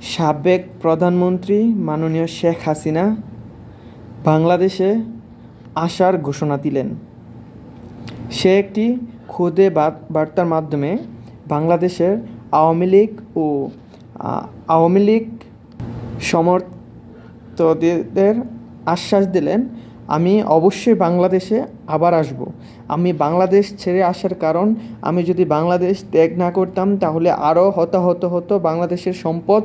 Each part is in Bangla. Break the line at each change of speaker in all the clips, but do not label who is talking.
সাবেক প্রধানমন্ত্রী মাননীয় শেখ হাসিনা বাংলাদেশে আসার ঘোষণা দিলেন। সে একটি খুদে বার্তার মাধ্যমে বাংলাদেশের আওয়ামী লীগ ও আওয়ামী লীগ সমর্থদের আশ্বাস দিলেন, আমি অবশ্যই বাংলাদেশে আবার আসব। আমি বাংলাদেশ ছেড়ে আসার কারণ, আমি যদি বাংলাদেশ ত্যাগ না করতাম, তাহলে আরও হতাহত হতো বাংলাদেশের সম্পদ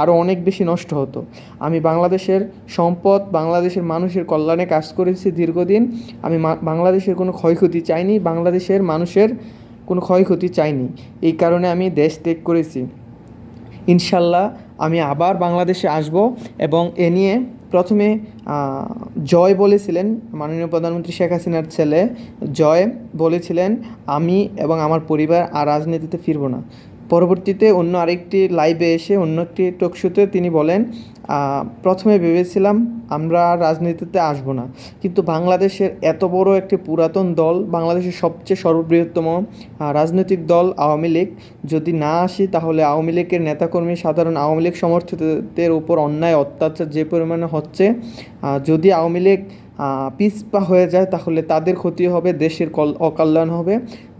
আরও অনেক বেশি নষ্ট হতো। আমি বাংলাদেশের সম্পদ, বাংলাদেশের মানুষের কল্যাণে কাজ করেছি দীর্ঘদিন। আমি বাংলাদেশের কোনো ক্ষয়ক্ষতি চাইনি, বাংলাদেশের মানুষের কোনো ক্ষয়ক্ষতি চাইনি। এই কারণে আমি দেশ ত্যাগ করেছি। ইনশাল্লাহ আমি আবার বাংলাদেশে আসব এবং এ নিয়ে প্রথমে জয় বলেছিলেন মাননীয় প্রধানমন্ত্রী শেখ হাসিনার ছেলে। জয় বলেছিলেন, আমি এবং আমার পরিবার আর রাজনীতিতে ফিরব না। পরবর্তীতে অন্য আরেকটি লাইভে এসে অন্য একটি টকশোতে তিনি বলেন প্রথমে ভেবেছিলাম আমরা রাজনীতিতে আসব না। কিন্তু বাংলাদেশের এত বড় একটি পুরাতন দল, বাংলাদেশের সবচেয়ে সর্ববৃহত্তম রাজনৈতিক দল আওয়ামী লীগ। যদি না আসি, তাহলে আওয়ামী লীগের নেতাকর্মী, সাধারণ আওয়ামী লীগ সমর্থিতদের উপর অন্যায় অত্যাচার যে পরিমাণে হচ্ছে যদি আওয়ামী লীগ পিছপা হয়ে যায়, তাহলে তাদের ক্ষতি হবে, দেশের কল অকল্যাণ হবে।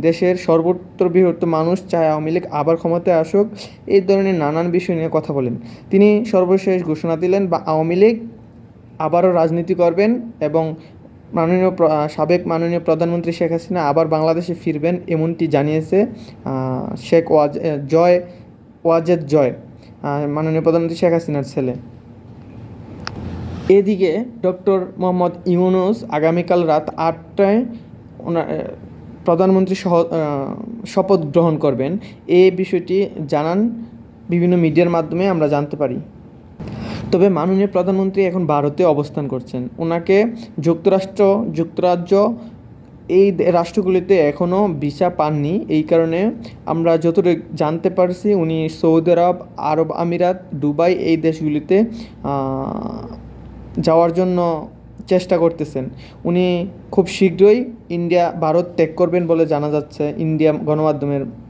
দেশের সর্বত্র বৃহত্ত মানুষ চায় আওয়ামী লীগ আবার ক্ষমতায় আসুক। এই ধরনের নানান বিষয় নিয়ে কথা বলেন। তিনি সর্বশেষ ঘোষণা দিলেন, বা আওয়ামী লীগ আবারও রাজনীতি করবেন এবং মাননীয় সাবেক মাননীয় প্রধানমন্ত্রী শেখ হাসিনা আবার বাংলাদেশে ফিরবেন এমনটি জানিয়েছে শেখ ওয়াজ জয় ওয়াজেদ জয় মাননীয় প্রধানমন্ত্রী শেখ হাসিনার ছেলে। এদিকে ডক্টর মোহাম্মদ ইউনুস আগামীকাল রাত আটটায় ওনার প্রধানমন্ত্রী সহ শপথ গ্রহণ করবেন। এই বিষয়টি জানান বিভিন্ন মিডিয়ার মাধ্যমে আমরা জানতে পারি। তবে মাননীয় প্রধানমন্ত্রী এখন ভারতে অবস্থান করছেন। ওনাকে যুক্তরাষ্ট্র, যুক্তরাজ্য, এই রাষ্ট্রগুলিতে এখনও ভিসা পাননি। এই কারণে আমরা যতটুকু জানতে পারছি, উনি সৌদি আরব আরব আমিরাত, দুবাই এই দেশগুলিতে যাওয়ার জন্য চেষ্টা করতেছেন। উনি খুব শীঘ্রই ইন্ডিয়া, ভারত ত্যাগ করবেন বলে জানা যাচ্ছে। ইন্ডিয়া গণমাধ্যমের